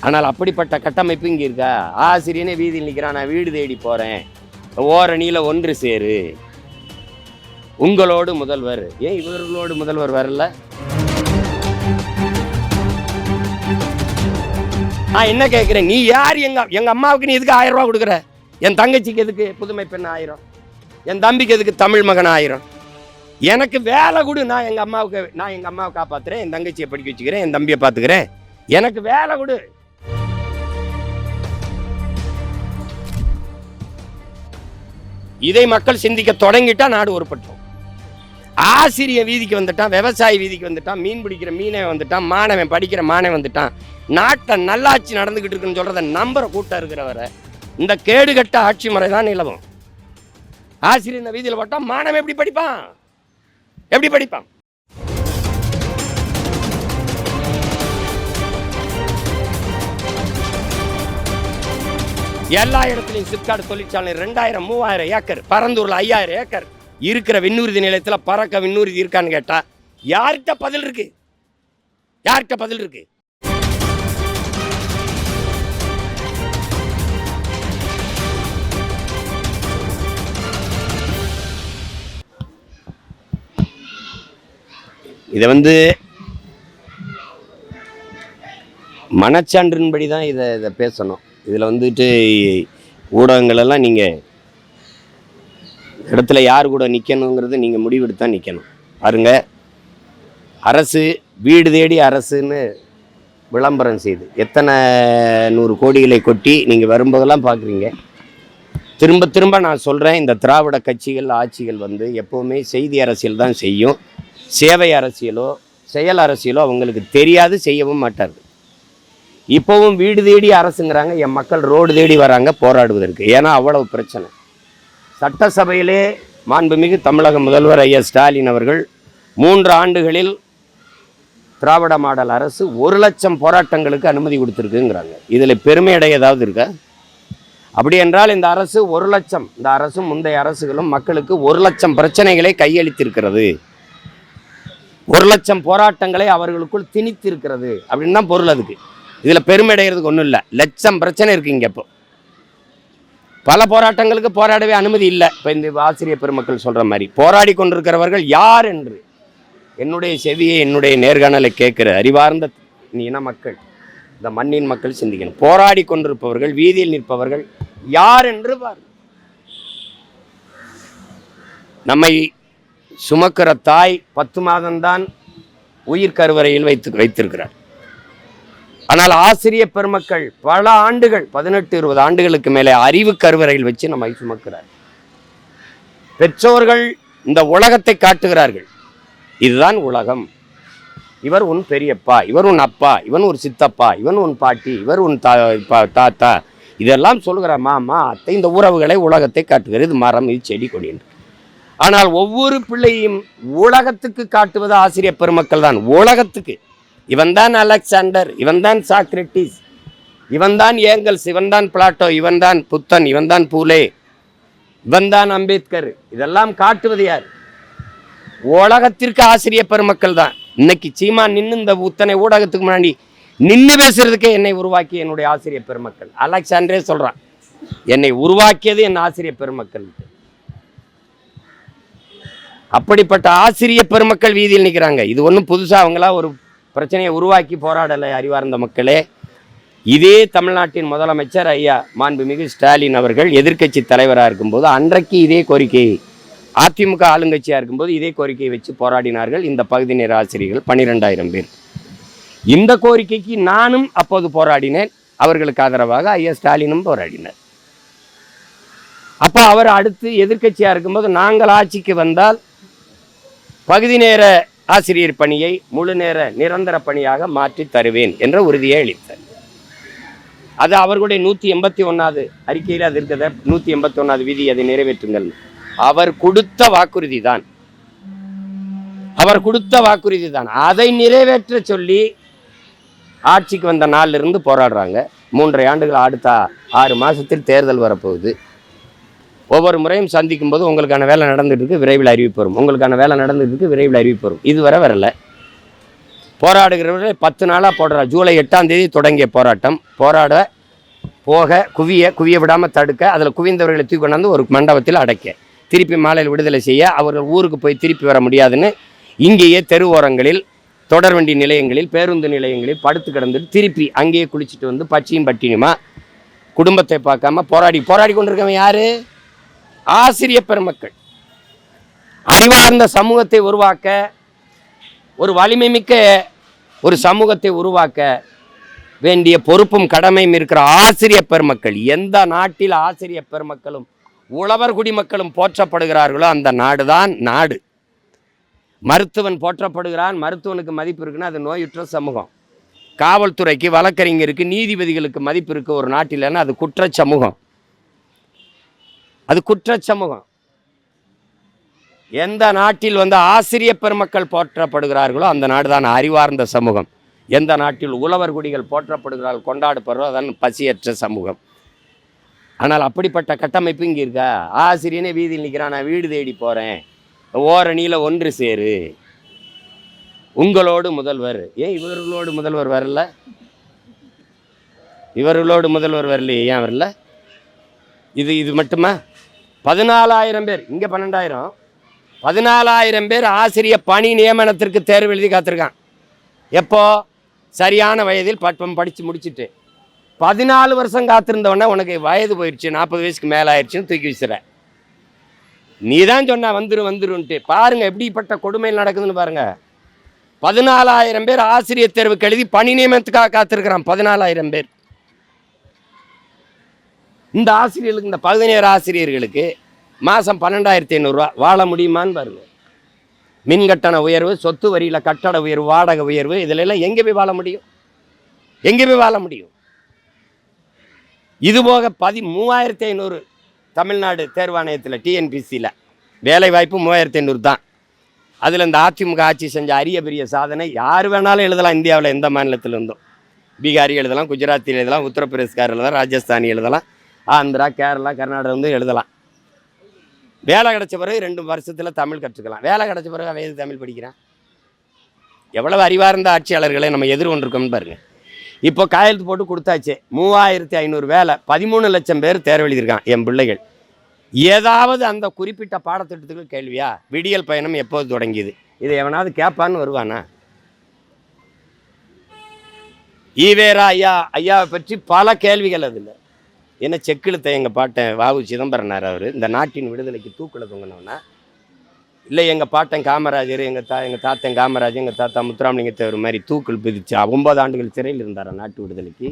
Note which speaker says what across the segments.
Speaker 1: ஆனால் அப்படிப்பட்ட கட்டமைப்பு இங்கே இருக்கா? ஆசிரியனே வீதியில் நிற்கிறான் நான் வீடு தேடி போகிறேன் ஓரணியில் ஒன்று சேரு. உங்களோடு முதல்வர். ஏன் இவர்களோடு முதல்வர் வரல? நான் என்ன கேட்குறேன்? நீ யார்? எங்கள் எங்கள் அம்மாவுக்கு நீ எதுக்கு ஆயிரம் ரூபா கொடுக்குற? என் தங்கச்சிக்கு எதுக்கு? புதுமை பெண் ஆயிரம். என் தம்பிக்கு எதுக்கு? தமிழ் மகன் ஆயிரம். எனக்கு வேலை கொடு. நான் எங்கள் அம்மாவுக்கு நான் எங்கள் அம்மாவை காப்பாற்றுறேன் என் தங்கச்சியை படிக்க வச்சுக்கிறேன். என் தம்பியை பார்த்துக்கிறேன். எனக்கு வேலை கொடு. இதை மக்கள் சிந்திக்க தொடங்கிட்டா நாடு உருப்பட்டோம் ஆசிரிய வீதிக்கு வந்துட்டான் விவசாயி வீதிக்கு வந்துட்டான் மீன் பிடிக்கிற மீனவன் வந்துட்டான் மாணவன் படிக்கிற மாணவன் வந்துட்டான். நாட்டை நல்லாட்சி நடந்துகிட்டு இருக்குன்னு சொல்றத நம்புற கூட்டம் இருக்கிறவரை இந்த கேடுகட்ட ஆட்சி முறை தான் நிலவும். ஆசிரியர் இந்த வீதியில் போட்டால் மாணவன் எப்படி படிப்பான்? எப்படி படிப்பான்? எல்லா இடத்துலையும் சிப்காடு தொழிற்சாலை ரெண்டாயிரம் மூவாயிரம் ஏக்கர் பரந்தூரில் ஐயாயிரம் ஏக்கர். இருக்கிற விண்ணூர்தி நிலையத்தில் பறக்க விண்ணூர்தி இருக்கான்னு கேட்டால் யார்கிட்ட பதில் இருக்கு? யார்கிட்ட பதில் இருக்கு? இதை வந்து மனச்சான்றின்படி தான் இதை இதை பேசணும். இதில் வந்துட்டு ஊடகங்களெல்லாம் நீங்கள் இடத்துல யார் கூட நிற்கணுங்கிறது நீங்கள் முடிவெடுத்து தான் நிற்கணும். பாருங்க அரசு வீடு தேடி அரசுன்னு விளம்பரம் செய்து எத்தனை நூறு கோடிகளை கொட்டி நீங்கள் வரும்போதெல்லாம் பார்க்குறீங்க. திரும்ப திரும்ப நான் சொல்கிறேன் இந்த திராவிட கட்சிகள் ஆட்சிகள் வந்து எப்போவுமே செய்தி அரசியல் தான் செய்யும். சேவை அரசியலோ செயல் அரசியலோ அவங்களுக்கு தெரியாது செய்யவும் மாட்டார்கள். இப்போவும் வீடு தேடி அரசுங்கிறாங்க என் மக்கள் ரோடு தேடி வராங்க போராடுவதற்கு. ஏன்னா அவ்வளவு பிரச்சனை. சட்டசபையிலே மாண்புமிகு தமிழக முதல்வர் ஐயா ஸ்டாலின் அவர்கள் மூன்று ஆண்டுகளில் திராவிட மாடல் அரசு ஒரு லட்சம் போராட்டங்களுக்கு அனுமதி கொடுத்துருக்குங்கிறாங்க. இதில் பெருமையடைய ஏதாவது இருக்கா? அப்படி என்றால் இந்த அரசு ஒரு லட்சம் இந்த அரசும் முந்தைய அரசுகளும் மக்களுக்கு ஒரு லட்சம் பிரச்சனைகளை கையளித்திருக்கிறது. ஒரு லட்சம் போராட்டங்களை அவர்களுக்குள் திணித்திருக்கிறது. அப்படின்னு தான் பொருள் அதுக்கு. இதில் பெருமையடைகிறதுக்கு ஒன்றும் இல்லை. லட்சம் பிரச்சனை இருக்குது இங்கே இப்போ. பல போராட்டங்களுக்கு போராடவே அனுமதி இல்லை. இப்போ இந்த ஆசிரியர் பெருமக்கள் சொல்கிற மாதிரி. போராடி கொண்டிருக்கிறவர்கள் யார் என்று. என்னுடைய செவியை என்னுடைய நேர்காணலை கேட்கிற அறிவார்ந்த இன மக்கள் இந்த மண்ணின் மக்கள் சிந்திக்கணும். போராடி கொண்டிருப்பவர்கள் வீதியில் நிற்பவர்கள் யார் என்று பார். நம்மை சுமக்கிற தாய் பத்து மாதம்தான் உயிர் கருவறையில் வைத்து வைத்திருக்கிறார் ஆனால் ஆசிரிய பெருமக்கள் பல ஆண்டுகள் பதினெட்டு இருபது ஆண்டுகளுக்கு மேலே அறிவு கருவறையில் வச்சு நம்மை சுமக்கிறார். பெற்றோர்கள் இந்த உலகத்தை காட்டுகிறார்கள். இதுதான் உலகம். இவர் உன் பெரியப்பா இவர் உன் அப்பா இவன் ஒரு சித்தப்பா இவன் உன் பாட்டி இவர் உன் தா பா- தாத்தா. இதெல்லாம் சொல்கிற மாமா அத்தை இந்த உறவுகளை உலகத்தை காட்டுகிறது இது மரம் இது செடி கொடி என்று. ஆனால் ஒவ்வொரு பிள்ளையும் உலகத்துக்கு காட்டுவது ஆசிரியர் பெருமக்கள் தான். உலகத்துக்கு. இவன்தான் அலெக்சாண்டர் இவன்தான் சாக்ரட்டிஸ் இவன்தான் ஏங்கல்ஸ் இவன்தான் பிளாட்டோ இவன்தான் புத்தன் இவன்தான் பூலே இவன்தான் அம்பேத்கர். இதெல்லாம் காட்டுவது யார்? உலகத்திற்கு ஆசிரியர் பெருமக்கள் தான். இன்னைக்கு சீமா நின்று இந்த உத்தனை ஊடகத்துக்கு முன்னாடி நின்று பேசுறதுக்கே என்னை உருவாக்கி என்னுடைய ஆசிரியர் பெருமக்கள். அலெக்சாண்டரே சொல்றான் என்னை உருவாக்கியது என் ஆசிரியர் பெருமக்கள். அப்படிப்பட்ட ஆசிரிய பெருமக்கள் வீதியில் நிற்கிறாங்க இது ஒன்றும் புதுசாக அவங்களா ஒரு பிரச்சனையை உருவாக்கி போராடலை அறிவார்ந்த மக்களே இதே தமிழ்நாட்டின் முதலமைச்சர் ஐயா மாண்புமிகு ஸ்டாலின் அவர்கள் எதிர்க்கட்சி தலைவராக இருக்கும்போது அன்றைக்கு இதே கோரிக்கை அதிமுக ஆளுங்கட்சியாக இருக்கும்போது இதே கோரிக்கையை வச்சு போராடினார்கள் இந்த பகுதி நேர ஆசிரியர்கள் பன்னிரெண்டாயிரம் பேர். இந்த கோரிக்கைக்கு நானும் அப்போது போராடினேன் அவர்களுக்கு ஆதரவாக ஐயா ஸ்டாலினும் போராடினார். அப்போ அவர் அடுத்து எதிர்க்கட்சியாக இருக்கும்போது நாங்கள் ஆட்சிக்கு வந்தால் பகுதி நேர ஆசிரியர் பணியை முழு நேர நிரந்தர பணியாக மாற்றி தருவேன் என்ற உறுதியை அளித்தார். அது அவர்களுடைய நூற்றி எண்பத்தி ஒன்றாவது அறிக்கையில் அது இருக்கிறத நூற்றி எண்பத்தி ஒன்றாவது விதி அதை நிறைவேற்றுங்கள். அவர் கொடுத்த வாக்குறுதி தான். அவர் கொடுத்த வாக்குறுதி தான். அதை நிறைவேற்ற சொல்லி ஆட்சிக்கு வந்த நாள்ல இருந்து போராடுறாங்க. மூன்றரை ஆண்டுகள் அடுத்த ஆறு மாசத்தில் தேர்தல் வரப்போகுது. ஒவ்வொரு முறையும் சந்திக்கும் போது உங்களுக்கான வேலை நடந்துட்டு இருக்கு விரைவில் அறிவிப்பு வரும் உங்களுக்கான வேலை நடந்துட்டு இருக்கு விரைவில் அறிவிப்பு வரும் இதுவரை வரல. போராடுகிறவர்களே பத்து நாளாக போடுறா. ஜூலை எட்டாம் தேதி தொடங்கிய போராட்டம். போராட போக குவிய குவிய விடாமல் தடுக்க அதில் குவிந்தவர்களை தூக்கி கொண்டாந்து ஒரு மண்டபத்தில் அடைக்க. திருப்பி மாலையில் விடுதலை செய்ய அவர்கள் ஊருக்கு போய் திருப்பி வர முடியாதுன்னு இங்கேயே தெரு ஓரங்களில் தொடர்வண்டி நிலையங்களில் பேருந்து நிலையங்களில் படுத்து கிடந்துட்டு திருப்பி அங்கேயே குளிச்சுட்டு வந்து பச்சியும் பட்டினியுமா குடும்பத்தை பார்க்காம போராடி போராடி கொண்டிருக்கவன் யார்? ஆசிரிய பெருமக்கள். அறிவார்ந்த சமூகத்தை உருவாக்க ஒரு வலிமை மிக்க ஒரு சமூகத்தை உருவாக்க வேண்டிய பொறுப்பும் கடமையும் இருக்கிற ஆசிரிய பெருமக்கள். எந்த நாட்டில் ஆசிரிய பெருமக்களும் உழவர் குடிமக்களும் போற்றப்படுகிறார்களோ அந்த நாடுதான் நாடு. மருத்துவன் போற்றப்படுகிறான் மருத்துவனுக்கு மதிப்பு இருக்குன்னா அது நோயுற்ற சமூகம். காவல்துறைக்கு வழக்கறிஞருக்கு நீதிபதிகளுக்கு மதிப்பு இருக்குது ஒரு நாட்டில்னா அது குற்ற சமூகம். அது குற்றச்சமூகம். எந்த நாட்டில் வந்து ஆசிரிய பெருமக்கள் போற்றப்படுகிறார்களோ அந்த நாடு தான் அறிவார்ந்த சமூகம். எந்த நாட்டில் உழவர் குடிகள் போற்றப்படுகிறார்கள் கொண்டாடப்படுறோ அதான் பசியற்ற சமூகம். ஆனால் அப்படிப்பட்ட கட்டமைப்பு இங்கே இருக்கா? ஆசிரியனே வீதியில் நிற்கிறான் நான் வீடு தேடி போகிறேன் ஓரணியில் ஒன்று சேரு. உங்களோடு முதல்வர். ஏன் இவர்களோடு முதல்வர் வரல? இவர்களோடு முதல்வர் வரலையே ஏன் வரல? இது இது மட்டுமா? பதினாலாயிரம் பேர் இங்கே பன்னெண்டாயிரம். பதினாலாயிரம் பேர் ஆசிரியர் பணி நியமனத்திற்கு தேர்வு எழுதி காத்திருக்கான் எப்போ? சரியான வயதில் பட்டம் படித்து முடிச்சிட்டு. பதினாலு வருஷம் காத்திருந்தவொடனே உனக்கு வயது போயிடுச்சு நாற்பது வயசுக்கு மேலே ஆயிடுச்சுன்னு தூக்கி வீசுற. நீ தான் சொன்ன வந்துரு வந்துருன்ட்டு. பாருங்கள் எப்படிப்பட்ட கொடுமையில் நடக்குதுன்னு பாருங்கள் பதினாலாயிரம் பேர் ஆசிரியர் தேர்வுக்கு எழுதி பணி நியமனத்துக்காக காத்திருக்கிறான் பதினாலாயிரம் பேர். இந்த ஆசிரியர்களுக்கு இந்த பதினேழு ஆசிரியர்களுக்கு மாதம் பன்னெண்டாயிரத்தி ஐநூறுரூவா வாழ முடியுமான்னு பாருங்க. மின் கட்டண உயர்வு சொத்து வரியில் கட்டட உயர்வு வாடகை உயர்வு இதில் எல்லாம் எங்கே போய் வாழ முடியும்? எங்கே போய் வாழ முடியும்? இது போக பதி மூவாயிரத்தி ஐநூறு தமிழ்நாடு தேர்வாணையத்தில் டிஎன்பிசியில். வேலை வாய்ப்பு மூவாயிரத்தி ஐநூறு தான். அதில் இந்த அதிமுக ஆட்சி செஞ்ச அரிய பெரிய சாதனை யார் வேணாலும் எழுதலாம். இந்தியாவில் எந்த மாநிலத்தில் இருந்தும். பீகாரி எழுதலாம் குஜராத்தில் எழுதலாம் உத்தரப்பிரதேஷ்கார் எழுதலாம் ராஜஸ்தானி எழுதலாம். ஆந்திரா கேரளா கர்நாடகா வந்து எழுதலாம். வேலை கிடைச்ச பிறகு ரெண்டு வருஷத்தில் தமிழ் கற்றுக்கலாம். வேலை கிடச்ச பிறகு அவன் எது தமிழ் படிக்கிறான்? எவ்வளவு அறிவார்ந்த ஆட்சியாளர்களை நம்ம எதிர்கொண்டிருக்கோம்னு பாருங்கள் இப்போ காயெழுத்து போட்டு கொடுத்தாச்சு. மூவாயிரத்தி ஐநூறு வேலை பதிமூணு லட்சம் பேர் தேர்வு எழுதியிருக்கான் என் பிள்ளைகள். ஏதாவது அந்த குறிப்பிட்ட பாடத்திட்டத்துக்கு கேள்வியா? விடியல் பயணம் எப்போது தொடங்கியது? இதை எவனாவது கேட்பான்னு வருவானா? ஈவேரா ஐயா ஐயாவை பற்றி பல கேள்விகள் அதில். ஏன்னா செக்கிழுத்த எங்கள் பாட்டன் வாவு சிதம்பரனார் அவர்? இந்த நாட்டின் விடுதலைக்கு தூக்கில் தொங்கினவனா? இல்லை எங்கள் பாட்டன் காமராஜர் எங்கள் தா எங்கள் தாத்தன் காமராஜர் எங்கள் தாத்தா முத்துராமலிங்க தேவர் மாதிரி தூக்கில் பிதிச்சு ஒன்பது ஆண்டுகள் சிறையில் இருந்தார் நாட்டு விடுதலைக்கு?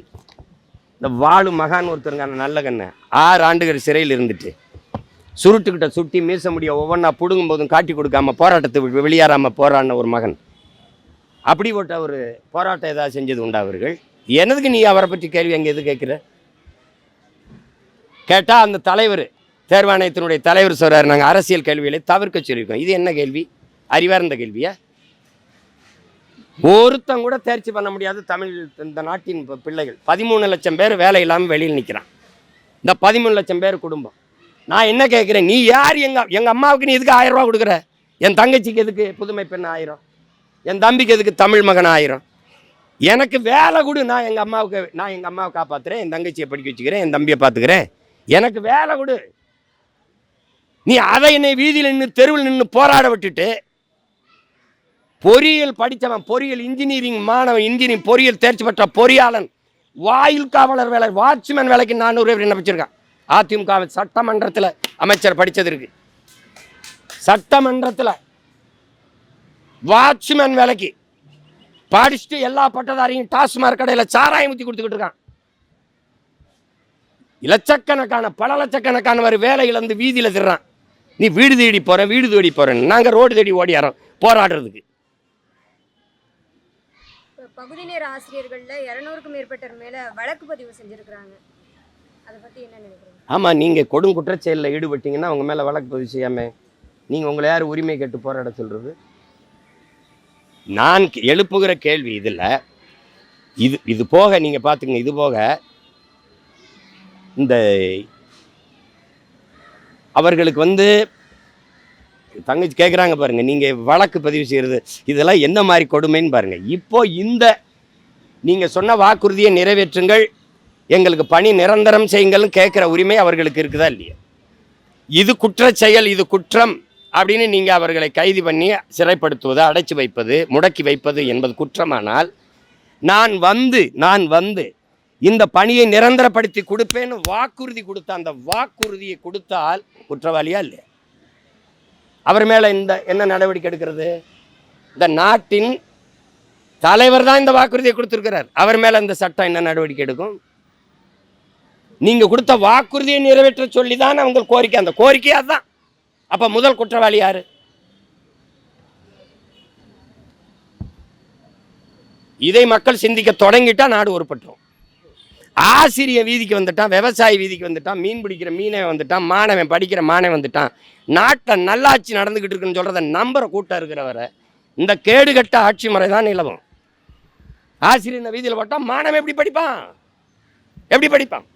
Speaker 1: இந்த வாழு மகான் ஒருத்தருங்கான நல்ல கண்ணை ஆறு ஆண்டுகள் சிறையில் இருந்துட்டு சுருட்டுக்கிட்ட சுட்டி மீச முடிய ஒவ்வொன்றா பிடுங்கும் போதும் காட்டி கொடுக்காம போராட்டத்தை வெளியேறாமல் போராடின ஒரு மகன். அப்படிப்பட்ட ஒரு போராட்டம் ஏதாவது செஞ்சது உண்டா அவர்கள்? எனதுக்கு நீ அவரை பற்றி கேள்வி அங்கே எது கேட்குற? கேட்டால் அந்த தலைவர் தேர்வாணையத்தினுடைய தலைவர் சொல்கிறார் நாங்கள் அரசியல் கேள்விகளை தவிர்க்க சொல்லியிருக்கோம். இது என்ன கேள்வி? அறிவார்ந்த கேள்வியா? ஒருத்தன் கூட தேர்ச்சி பண்ண முடியாத தமிழ் இந்த நாட்டின் பிள்ளைகள். பதிமூணு லட்சம் பேர் வேலை இல்லாமல் வெளியில் நிற்கிறான் இந்த பதிமூணு லட்சம் பேர் குடும்பம். நான் என்ன கேட்குறேன் நீ யார்? எங்கள் எங்கள் அம்மாவுக்கு நீ எதுக்கு ஆயிரம் ரூபா கொடுக்குற? என் தங்கச்சிக்கு எதுக்கு புதுமை பெண் ஆயிரம்? என் தம்பிக்கு எதுக்கு தமிழ் மகன் ஆயிரம்? எனக்கு வேலை கொடு. நான் எங்கள் அம்மாவுக்கு நான் எங்கள் அம்மாவை காப்பாற்றுறேன் என் தங்கச்சியை படிக்க வச்சுக்கிறேன். என் தம்பியை பார்த்துக்கிறேன். எனக்கு வேலை கொடு. நீ அதை என்னை வீதியில் நின்று தெருவில் நின்று போராட விட்டுட்டு பொறியியல் படித்தவன் பொறியியல் இன்ஜினியரிங் மாணவன் இன்ஜினியரிங் பொறியியல் தேர்ச்சி பெற்ற பொறியாளன் வாயில் காவலர் வேலை வாட்ச்மேன் வேலைக்கு நானூறு பேர் வச்சிருக்கான் அதிமுக சட்டமன்றத்தில் அமைச்சர் படித்தது இருக்கு. சட்டமன்றத்தில் வாட்ச்மேன் வேலைக்கு படிச்சுட்டு எல்லா பட்டதாரியும் டாஸ்மாக் கடையில் சாராயம் ஊற்றி கொடுத்துக்கிட்டு இருக்கான். லட்சக்கணக்கான பல லட்சக்கணக்கானவர் வேலை இழந்து வீதியில் திடுறான் நீ வீடு தேடி போற வீடு தேடி போறேன்னு. நாங்கள் ரோடு தேடி ஓடியாரோம் போராடுறதுக்கு.
Speaker 2: பகுதி நேர ஆசிரியர்கள்ல இரநூறுக்கும் மேற்பட்டவர் மேல வழக்கு பதிவு செஞ்சிருக்கிறாங்க. அதை பத்தி என்ன நினைக்கிறீங்க?
Speaker 1: ஆமாம் நீங்கள் கொடும் குற்றச்செயலில் ஈடுபட்டீங்கன்னா அவங்க மேலே வழக்கு பதிவு செய்யாம நீங்கள் உங்களை யார் உரிமை கேட்டு போராட சொல்கிறது நான் எழுப்புகிற கேள்வி இதில். இது இது போக நீங்கள் பார்த்துக்கங்க இது போக இந்த அவர்களுக்கு வந்து தங்கச்சி கேட்குறாங்க பாருங்கள் நீங்கள் வழக்கு பதிவு செய்கிறது இதெல்லாம் என்ன மாதிரி கொடுமைன்னு பாருங்கள் இப்போ இந்த நீங்கள் சொன்ன வாக்குறுதியை நிறைவேற்றுங்கள் எங்களுக்கு பணி நிரந்தரம் செய்யுங்கள்னு கேட்குற உரிமை அவர்களுக்கு இருக்குதா இல்லையா? இது குற்ற செயல் இது குற்றம் அப்படின்னு நீங்கள் அவர்களை கைது பண்ணி சிறைப்படுத்துவது அடைச்சி வைப்பது முடக்கி வைப்பது என்பது குற்றமானால் நான் வந்து நான் வந்து இந்த பணியை நிரந்தரப்படுத்தி கொடுப்பேன்னு வாக்குறுதி கொடுத்த அந்த வாக்குறுதியை கொடுத்தால் குற்றவாளியா இல்லையா? அவர் மேலே இந்த என்ன நடவடிக்கை எடுக்கிறது? இந்த நாட்டின் தலைவர் தான் இந்த வாக்குறுதியை கொடுத்துருக்கிறார். அவர் மேலே இந்த சட்டம் என்ன நடவடிக்கை எடுக்கும்? நீங்கள் கொடுத்த வாக்குறுதியை நிறைவேற்ற சொல்லி தான் அவங்க கோரிக்கை. அந்த கோரிக்கையாக தான் அப்போ முதல் குற்றவாளி யாரு? இதை மக்கள் சிந்திக்க தொடங்கிட்டா நாடு உருப்பட்டுரும். ஆசிரிய வீதிக்கு வந்துட்டான் விவசாய வீதிக்கு வந்துட்டான் மீன் பிடிக்கிற மீனை வந்துட்டான் மாணவன் படிக்கிற மாணவன் வந்துட்டான். நாட்டில் நல்லாட்சி நடந்துக்கிட்டு இருக்குன்னு சொல்கிறத நம்புற கூட்டம் இருக்கிறவரை இந்த கேடுகட்ட ஆட்சி முறை தான் நிலவும். ஆசிரியர் இந்த வீதியில் போட்டால் மாணவன் எப்படி படிப்பான்? எப்படி படிப்பான்?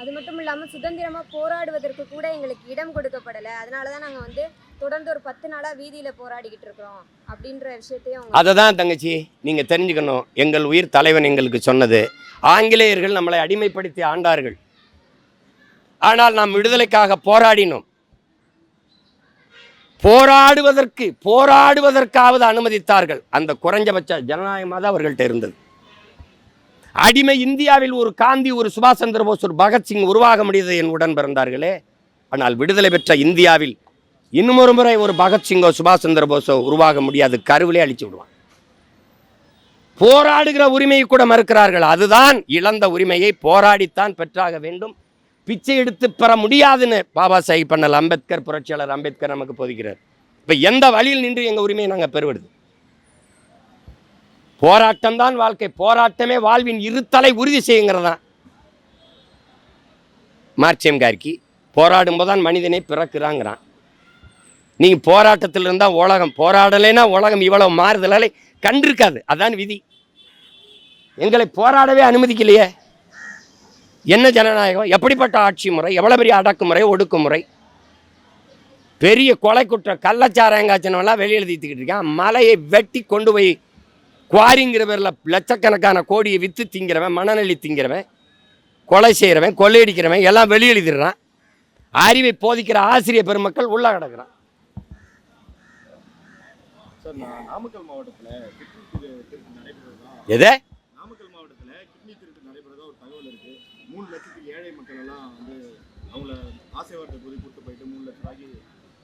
Speaker 2: அது மட்டும் இல்லாமல் சுதந்திரமாக போராடுவதற்கு கூட எங்களுக்கு இடம் கொடுக்கப்படலை. அதனால தான் நாங்கள் வந்து தொடர்ந்து ஒரு பத்து நாளா வீதியில போராடிக்கிட்டு இருக்கிறோம் அப்படின்ற விஷயத்தையும்
Speaker 1: அதை தான் தங்கச்சி நீங்கள் தெரிஞ்சுக்கணும். எங்கள் உயிர் தலைவன் எங்களுக்கு சொன்னது. ஆங்கிலேயர்கள் நம்மளை அடிமைப்படுத்தி ஆண்டார்கள். ஆனால் நாம் விடுதலைக்காக போராடினோம். போராடுவதற்கு போராடுவதற்காவது அனுமதித்தார்கள். அந்த குறைஞ்சபட்ச ஜனநாயகமாக தான் அவர்கள்ட்ட இருந்தது. அடிமை இந்தியாவில் ஒரு காந்தி ஒரு சுபாஷ் சந்திர போஸ் ஒரு பகத்சிங் உருவாக முடியுது என் உடன் பிறந்தார்களே. ஆனால் விடுதலை பெற்ற இந்தியாவில் இன்னும் ஒரு முறை ஒரு பகத்சிங்கோ சுபாஷ் சந்திர போஸோ உருவாக முடியாது. கருவிலே அழிச்சு விடுவான் போராடுகிற உரிமையை கூட மறுக்கிறார்கள். அதுதான் இழந்த உரிமையை போராடித்தான் பெற்றாக வேண்டும். பிச்சை எடுத்து பெற முடியாதுன்னு பாபா சாஹிப் பண்ணல் அம்பேத்கர் புரட்சியாளர் அம்பேத்கர் நமக்கு போதிக்கிறார். இப்போ எந்த வழியில் நின்று எங்கள் உரிமையை நாங்கள் பெறுவது? போராட்டம் தான் வாழ்க்கை. போராட்டமே வாழ்வின் இருத்தலை உறுதி செய்யுங்கிறதான் மார்ச்சியம் கார்கி போராடும் போதுதான் மனிதனை பிறக்கிறாங்கிறான். நீங்கள் போராட்டத்தில் இருந்தால் உலகம் போராடலைன்னா உலகம் இவ்வளவு மாறுதலாலே கண்டிருக்காது. அதான் விதி. எங்களை போராடவே அனுமதிக்கலையே. என்ன ஜனநாயகம்? எப்படிப்பட்ட ஆட்சி முறை? எவ்வளோ பெரிய அடக்குமுறை ஒடுக்குமுறை? பெரிய கொலை குற்றம் கள்ளச்சாராயங்காய்ச்சனெல்லாம் வெளியில் தீர்த்துக்கிட்டு இருக்கான். மலையை வெட்டி கொண்டு போய் குவாரிங்கிற பேரில் லட்சக்கணக்கான கோடியை விற்று திங்கிறவன் மணநெல்லி திங்கிறவன் கொலை செய்கிறவன் கொள்ளையடிக்கிறவன் எல்லாம் வெளியெழுதிடுறான் அறிவை போதிக்கிற ஆசிரியர் பெருமக்கள் உள்ளே கிடக்கிறான்
Speaker 3: சார் நான் நாமக்கல் மாவட்டத்தில் கிட்னி திரு- திருட்டு நடைபெறதா
Speaker 1: எதை?
Speaker 3: நாமக்கல் மாவட்டத்தில் கிட்னி திருட்டு நடைபெறதா ஒரு தகவல் இருக்கு. மூணு லட்சத்துக்கு ஏழை மக்கள் எல்லாம் வந்து அவங்கள ஆசை வார்த்தை போய் கூட்டு போயிட்டு மூணு லட்ச ரூபாய்க்கு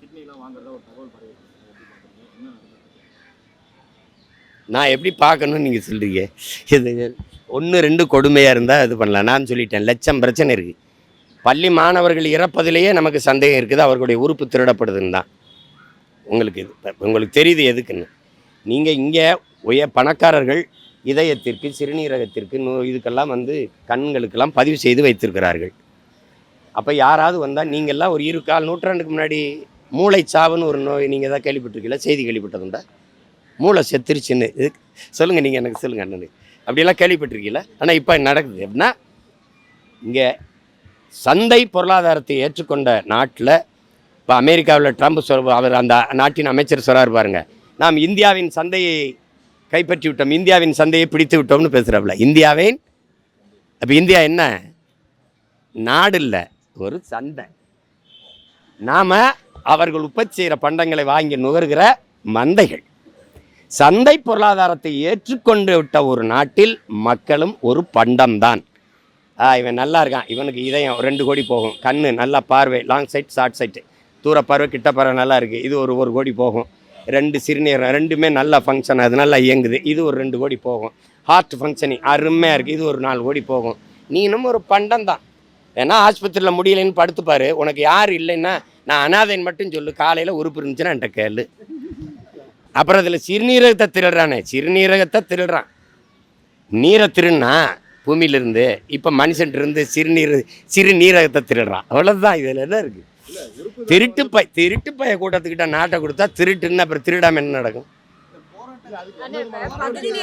Speaker 3: கிட்னி எல்லாம் வாங்குறதா ஒரு தகவல் பரவி?
Speaker 1: நான் எப்படி பார்க்கணும்னு நீங்கள் சொல்கிறீங்க இது ஒன்று ரெண்டு கொடுமையாக இருந்தால் இது பண்ணலாம். நான் சொல்லிட்டேன் லட்சம் பிரச்சனை இருக்குது பள்ளி மாணவர்கள் இறப்பதிலேயே நமக்கு சந்தேகம் இருக்குது. அவர்களுடைய உறுப்பு திருடப்படுதுன்னு தான். உங்களுக்கு இது உங்களுக்கு தெரியுது எதுக்குன்னு. நீங்கள் இங்கே உய பணக்காரர்கள் இதயத்திற்கு சிறுநீரகத்திற்கு நோ இதுக்கெல்லாம் வந்து கண்களுக்கெல்லாம் பதிவு செய்து வைத்திருக்கிறார்கள். அப்போ யாராவது வந்தால் நீங்கள்லாம் ஒரு இரு கால் நூற்றாண்டுக்கு முன்னாடி மூளை சாவுன்னு ஒரு நோய் நீங்கள் எதாவது கேள்விப்பட்டிருக்கீங்களா? செய்தி கேள்விப்பட்டதுண்டா? மூளை செத்துருச்சுன்னு. இது சொல்லுங்கள் நீங்கள் எனக்கு சொல்லுங்கள் அண்ணனு. அப்படியெல்லாம் கேள்விப்பட்டிருக்கீங்களா? ஆனால் இப்போ நடக்குது எப்படின்னா இங்கே சந்தை பொருளாதாரத்தை ஏற்றுக்கொண்ட நாட்டில் இப்போ அமெரிக்காவில் ட்ரம்ப் சொல் அவர் அந்த நாட்டின் அமைச்சர் சொல்கிறார் பாருங்க. நாம் இந்தியாவின் சந்தையை கைப்பற்றி விட்டோம். இந்தியாவின் சந்தையை பிடித்து விட்டோம்னு பேசுகிறாப்புல இந்தியாவின் அப்போ இந்தியா என்ன? நாடு இல்லை ஒரு சந்தை. நாம் அவர்கள் உற்பத்தி செய்கிற பண்டங்களை வாங்கி நுகர்கிற மந்தைகள். சந்தை பொருளாதாரத்தை ஏற்றுக்கொண்டு விட்ட ஒரு நாட்டில் மக்களும் ஒரு பண்டம்தான். ஆ இவன் நல்லா இருக்கான். இவனுக்கு இதயம் ரெண்டு கோடி போகும். கண்ணு நல்லா பார்வை லாங் சைட் ஷார்ட் சைட்டு தூர பறவை கிட்ட பறவை நல்லா இருக்குது இது ஒரு ஒரு கோடி போகும். ரெண்டு சிறுநீரகம் ரெண்டுமே நல்லா ஃபங்க்ஷன் அது நல்லா இயங்குது. இது ஒரு ரெண்டு கோடி போகும். ஹார்ட் ஃபங்க்ஷனிங் அருமையாக இருக்குது இது ஒரு நாலு கோடி போகும். நீ ஒரு பண்டம் தான். ஏன்னா ஆஸ்பத்திரியில் முடியலைன்னு படுத்துப்பார் உனக்கு யார் இல்லைன்னா நான் அனாதைன்னு மட்டும் சொல்லு. காலையில் உறுப்பு இருந்துச்சுன்னா என்கிட்ட கேளு. அப்புறம் அதில் சிறுநீரகத்தை திருடுறானே. சிறுநீரகத்தை திருடுறான். நீரை திருடுனா பூமியிலிருந்து இப்போ மனுஷன்ட்டு இருந்து சிறுநீர் சிறுநீரகத்தை திருடுறான். அவ்வளோதான் இதில் என்ன இருக்குது திருட்டு பை திருட்டு பைய கூட்டத்துக்கிட்ட நாட்டை கொடுத்தா திருட்டுன்னு அப்புறம் திருடாம என்ன நடக்கும்?
Speaker 4: பார்க்குறீங்க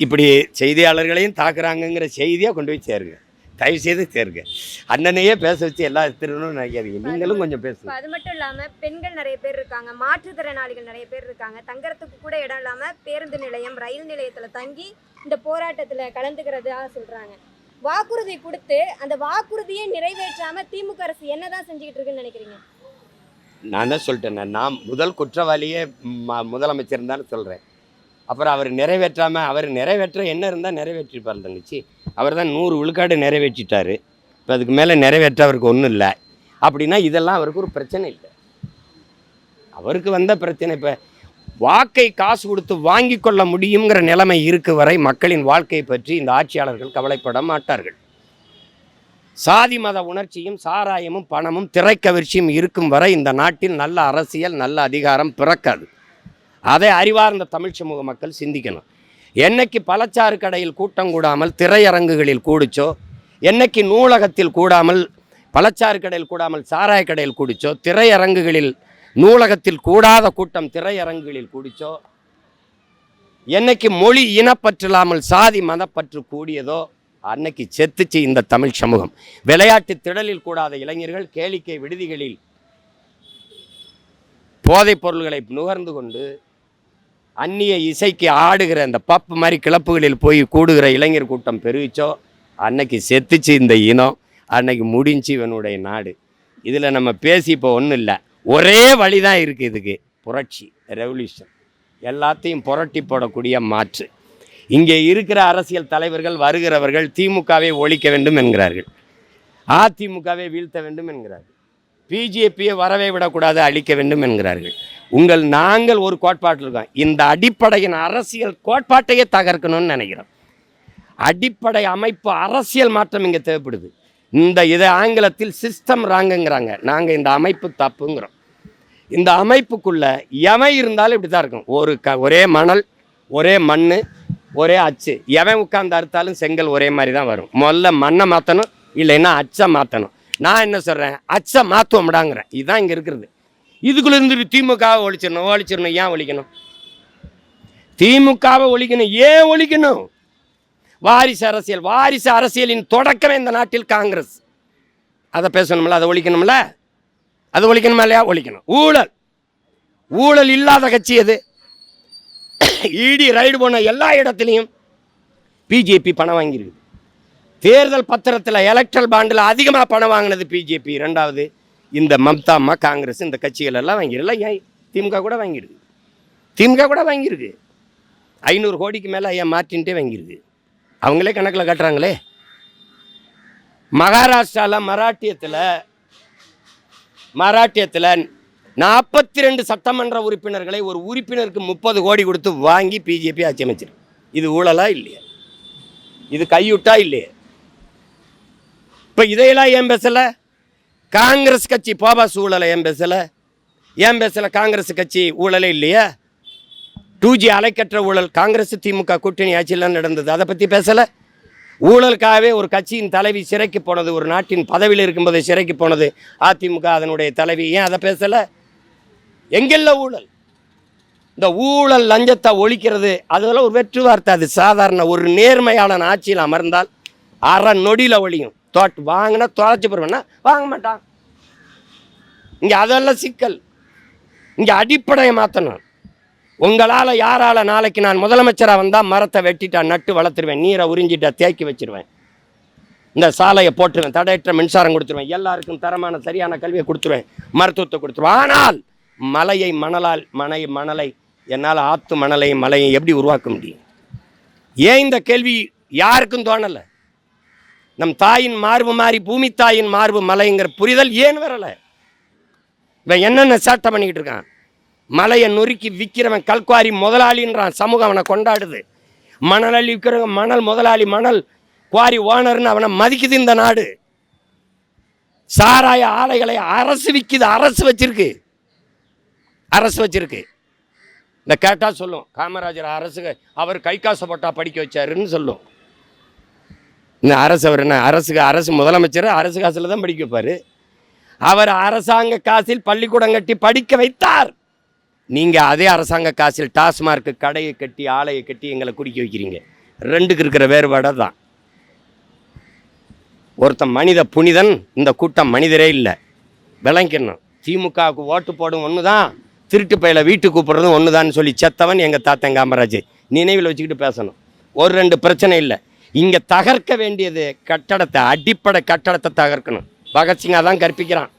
Speaker 1: இப்படி செய்தியாளர்களையும் தாக்குறாங்கங்கிற செய்தியாக கொண்டு போய் சேருங்க. தயவு செய்து சேருங்க அண்ணனையே பேச வச்சு எல்லா திருடணும் நினைக்காதீங்க. நீங்களும் கொஞ்சம் பேசுங்க.
Speaker 2: அது மட்டும் இல்லாம பெண்கள் நிறைய பேர் இருக்காங்க. மாற்றுத்திறனாளிகள் நிறைய பேர் இருக்காங்க. தங்கறதுக்கு கூட இடம் இல்லாம பேருந்து நிலையம் ரயில் நிலையத்துல தங்கி இந்த போராட்டத்துல கலந்துக்கிறதா சொல்றாங்க. வாக்குறுதி கொடுத்து அந்த வாக்குறுதியை நிறைவேற்றாம திமுக அரசு என்னதான் செஞ்சுக்கிட்டு இருக்குன்னு நினைக்கிறீங்க?
Speaker 1: நான் தான் சொல்லிட்டேன் நான் முதல் குற்றவாளியே ம- முதலமைச்சர் தான் சொல்கிறேன் அப்புறம் அவர் நிறைவேற்றாமல் அவர் நிறைவேற்ற என்ன இருந்தால் நிறைவேற்றிருப்பார் தங்கச்சி. அவர் தான் நூறு விழுக்காடு நிறைவேற்றிட்டார். இப்போ அதுக்கு மேலே நிறைவேற்ற அவருக்கு ஒன்றும் இல்லை. அப்படின்னா இதெல்லாம் அவருக்கு ஒரு பிரச்சனை இல்லை. அவருக்கு வந்த பிரச்சனை இப்போ வாக்கை காசு கொடுத்து வாங்கி கொள்ள முடியுங்கிற நிலைமை இருக்கு வரை மக்களின் வாழ்க்கையை பற்றி இந்த ஆட்சியாளர்கள் கவலைப்பட மாட்டார்கள். சாதி மத உணர்ச்சியும் சாராயமும் பணமும் திரைக்கவிர்ச்சியும் இருக்கும் வரை இந்த நாட்டில் நல்ல அரசியல் நல்ல அதிகாரம் பிறக்காது. அதை அறிவார்ந்த தமிழ் சமூக மக்கள் சிந்திக்கணும். என்னைக்கு பழச்சாறு கடையில் கூட்டம் கூடாமல் திரையரங்குகளில் கூடிச்சோ என்னைக்கு நூலகத்தில் கூடாமல் பழச்சாறு கடையில் கூடாமல் சாராய கடையில் கூடிச்சோ திரையரங்குகளில் நூலகத்தில் கூடாத கூட்டம் திரையரங்குகளில் கூடிச்சோ என்னைக்கு மொழி இனப்பற்றில்லாமல் சாதி மதப்பற்று கூடியதோ அன்னைக்கு செத்துச்சு இந்த தமிழ் சமூகம். விளையாட்டு திடலில் கூடாத இளைஞர்கள் கேளிக்கை விடுதிகளில் போதைப் பொருள்களை நுகர்ந்து கொண்டு அந்நிய இசைக்கு ஆடுகிற அந்த பப்பு மாதிரி கிளப்புகளில் போய் கூடுகிற இளைஞர் கூட்டம் பெருகிச்சோ அன்னைக்கு செத்துச்சு இந்த இனம். அன்னைக்கு முடிஞ்சு இவனுடைய நாடு. இதில் நம்ம பேசி இப்போ ஒன்றும் இல்லை. ஒரே வழி தான் இருக்குது இதுக்கு. புரட்சி ரெவல்யூஷன் எல்லாத்தையும் புரட்டி போடக்கூடிய மாற்று. இங்கே இருக்கிற அரசியல் தலைவர்கள் வருகிறவர்கள் திமுகவை ஒழிக்க வேண்டும் என்கிறார்கள். அதிமுகவை வீழ்த்த வேண்டும் என்கிறார்கள். பிஜேபியை வரவே விடக்கூடாது அழிக்க வேண்டும் என்கிறார்கள். உங்கள் நாங்கள் ஒரு கோட்பாட்டில் இருக்கோம். இந்த அடிப்படையின் அரசியல் கோட்பாட்டையே தகர்க்கணும்னு நினைக்கிறோம். அடிப்படை அமைப்பு அரசியல் மாற்றம் இங்கே தேவைப்படுது. இந்த இதை ஆங்கிலத்தில் சிஸ்டம் ராங்குங்கிறாங்க நாங்கள் இந்த அமைப்பு தப்புங்கிறோம். இந்த அமைப்புக்குள்ளே எவன் இருந்தாலும் இப்படி தான் இருக்கும். ஒரு க ஒரே மணல் ஒரே மண் ஒரே அச்சு. எவன் உட்கார்ந்து அறுத்தாலும் செங்கல் ஒரே மாதிரி தான் வரும். முதல்ல மண்ணை மாற்றணும் இல்லைன்னா அச்சை மாற்றணும் நான் என்ன சொல்கிறேன் அச்சை மாற்றுவோம்டாங்கிறேன் இதுதான் இங்கே இருக்கிறது. இதுக்குள்ளே இருந்துட்டு திமுகவை ஒழிச்சிடணும் ஒழிச்சிடணும். ஏன் ஒழிக்கணும்? திமுகவை ஒழிக்கணும். ஏன் ஒழிக்கணும்? வாரிசு அரசியல் வாரிசு அரசியலின் தொடக்கமே இந்த நாட்டில் காங்கிரஸ். அதை பேசணும்ல? அதை ஒழிக்கணும்ல? அதை ஒழிக்கணுமா இல்லையா? ஒழிக்கணும். ஊழல். ஊழல் இல்லாத கட்சி எது? இடி ரைடு போன எல்லா இடத்துலையும் பிஜேபி பணம் வாங்கியிருக்கு. தேர்தல் பத்திரத்தில் எலக்ட்ரல் பாண்டில் அதிகமாக பணம் வாங்கினது பிஜேபி ரெண்டாவது இந்த மம்தா அம்மா காங்கிரஸ் இந்த கட்சிகள் எல்லாம் வாங்கிடல ஏன்? திமுக கூட வாங்கிடுது திமுக கூட வாங்கியிருக்கு ஐநூறு கோடிக்கு மேலே ஐயா மார்டின்ட்டே வாங்கியிருக்கு அவங்களே கணக்கில் கட்டுறாங்களே. மகாராஷ்டிராவில் மராட்டியத்தில் மராட்டியத்தில் நாற்பத்தி ரெண்டு சட்டமன்ற உறுப்பினர்களை ஒரு உறுப்பினருக்கு முப்பது கோடி கொடுத்து வாங்கி பிஜேபி ஆட்சி அமைச்சிருக்கு. இது ஊழலா இல்லையா? இது கையுட்டா இல்லையா? இப்போ இதையெல்லாம் ஏன் பேசலை? காங்கிரஸ் கட்சி போபாஸ் ஊழலை ஏன் பேசலை? ஏன் பேசலை காங்கிரஸ் கட்சி ஊழலே இல்லையா? டூ ஜி அலைக்கற்ற ஊழல் காங்கிரஸ் திமுக கூட்டணி ஆட்சியெல்லாம் நடந்தது. அதை பற்றி பேசலை? ஊழலுக்காகவே ஒரு கட்சியின் தலைவி சிறைக்கு போனது ஒரு நாட்டின் பதவியில் இருக்கும்போது சிறைக்கு போனது அதிமுக அதனுடைய தலைவி. ஏன் அதை பேசலை? எங்கெல்ல ஊழல்? இந்த ஊழல் லஞ்சத்தை ஒழிக்கிறது அதெல்லாம் ஒரு வெற்று வார்த்தை. அது சாதாரண ஒரு நேர்மையாளன் ஆட்சியில் அமர்ந்தால் அரை நொடியில் ஒழியும். தோட் வாங்கினா தொலைச்சி போடுவேன்னா வாங்க மாட்டான். இங்கே அதெல்லாம் சிக்கல். இங்கே அடிப்படையை மாற்றணும் உங்களால் யாரால் நாளைக்கு நான் முதலமைச்சராக வந்தால் மரத்தை வெட்டிட்டா நட்டு வளர்த்துருவேன் நீரை உறிஞ்சிட்டா தேக்கி வச்சிருவேன். இந்த சாலையை போட்டுருவேன் தடையற்ற மின்சாரம் கொடுத்துருவேன் எல்லாருக்கும் தரமான சரியான கல்வியை கொடுத்துருவேன் மருத்துவத்தை கொடுத்துருவேன். ஆனால் மலையை மணலால் மனை மணலை என்னால் ஆத்து மணலையும் மலையை எப்படி உருவாக்க முடியும்? ஏன் இந்த கேள்வி யாருக்கும் தோணலை? நம் தாயின் மார்பு மாறி பூமி தாயின் மார்பு மலைங்கிற புரிதல் ஏன் வரலை? இவன் என்னென்ன சேட்டை பண்ணிக்கிட்டு இருக்கான்? மலையை நொறுக்கி விற்கிறவன் கல்குவாரி முதலாளின்றான் சமூகம் அவனை கொண்டாடுது. மணல் அள்ளி விற்கிறவங்க மணல் முதலாளி மணல் குவாரி ஓனர்னு அவனை மதிக்குது இந்த நாடு. சாராய ஆலைகளை அரசு விற்கிது அரசு வச்சிருக்கு. அரசு வச்சிருக்கு. இந்த கேட்டால் சொல்லும் காமராஜர் அரசு அவர் கை காசு படிக்க வச்சாருன்னு சொல்லும். இந்த அரசு அவர் என்ன அரசுக்கு அரசு முதலமைச்சர் அரசு காசில் தான் படிக்க வைப்பார். அவர் அரசாங்க காசில் பள்ளிக்கூடம் கட்டி படிக்க வைத்தார். நீங்கள் அதே அரசாங்க காசில் டாஸ்மார்க் கடையை கட்டி ஆலையை கட்டி எங்களை குடிக்க வைக்கிறீங்க. ரெண்டுக்கு இருக்கிற வேறுபாடாக தான் ஒருத்தன் மனித புனிதன் இந்த கூட்டம் மனிதரே இல்லை. விளங்கிக்கணும் திமுகவுக்கு ஓட்டு போடும் ஒன்று தான் திருட்டு பையில வீட்டுக்கு கூப்பிட்றதும் ஒன்று தான் சொல்லி செத்தவன் எங்கள் தாத்தன் காமராஜ். நினைவில் வச்சுக்கிட்டு பேசணும். ஒரு ரெண்டு பிரச்சனை இல்லை. இங்கே தகர்க்க வேண்டியது கட்டடத்தை அடிப்படை கட்டடத்தை தகர்க்கணும். பகத்சிங்கா தான் கற்பிக்கிறான்.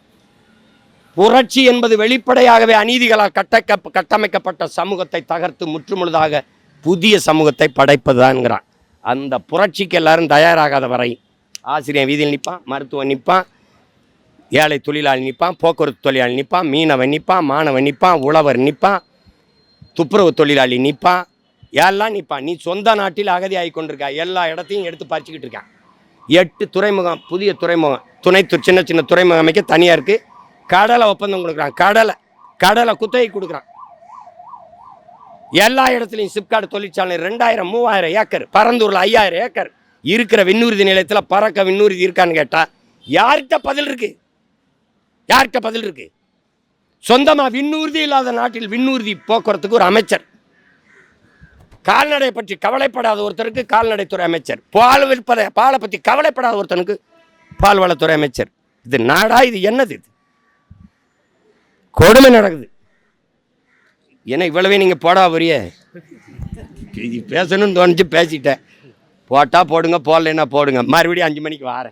Speaker 1: புரட்சி என்பது வெளிப்படையாகவே அநீதிகளால் கட்டக்க கட்டமைக்கப்பட்ட சமூகத்தை தகர்த்து முற்றுமுழுதாக புதிய சமூகத்தை படைப்பதுதான்ங்கிறான் அந்த புரட்சிக்கு எல்லாரும் தயாராகாத வரை ஆசிரியர் வீதியில் நிற்பான் மருத்துவம் நிற்பான் ஏழை தொழிலாளி நிற்பான் போக்குவரத்து தொழிலாளி நிற்பான் மீனவன் நிற்பான் மாணவன் நிற்பான் உழவர் நிற்பான் துப்புரவு தொழிலாளி நிற்பான் எல்லாம் நிற்பா நீ சொந்த நாட்டில் அகதியாகி கொண்டிருக்கா எல்லா இடத்தையும் எடுத்து பறிச்சுக்கிட்டு இருக்கான் எட்டு துறைமுகம் புதிய துறைமுகம். துணை சின்ன சின்ன துறைமுகம் அமைக்க தனியாக இருக்குது கடலை ஒப்பந்தம் கொடுக்குறான். கடலை கடலை குத்தகை கொடுக்குறான். எல்லா இடத்துலையும் சிப்காடு தொழிற்சாலை ரெண்டாயிரம் மூவாயிரம் ஏக்கர் பரந்தூரில் ஐயாயிரம் ஏக்கர். இருக்கிற விண்ணூர்தி நிலையத்தில் பறக்க விண்ணூர்தி இருக்கான்னு கேட்டால் யார்கிட்ட பதில் இருக்குது யார்கிட்ட பதில் இருக்குது சொந்தமாக விண்ணூர்தி இல்லாத நாட்டில் விண்ணூர்தி போக்குவரத்துக்கு ஒரு அமைச்சர். கால்நடை பற்றி கவலைப்படாத ஒருத்தருக்கு கால்நடைத்துறை அமைச்சர். பால் விற்பதை பாலை பற்றி கவலைப்படாத ஒருத்தனுக்கு பால்வளத்துறை அமைச்சர். இது நாடா இது என்னது இது? கொடுமை நடக்குது. ஏன்னா இவ்வளவே நீங்கள் போடா வரிய? பேசணும்னு தோணுச்சு பேசிட்டேன். போட்டால் போடுங்க போடலைன்னா போடுங்க. மறுபடியும் அஞ்சு மணிக்கு வாரேன்.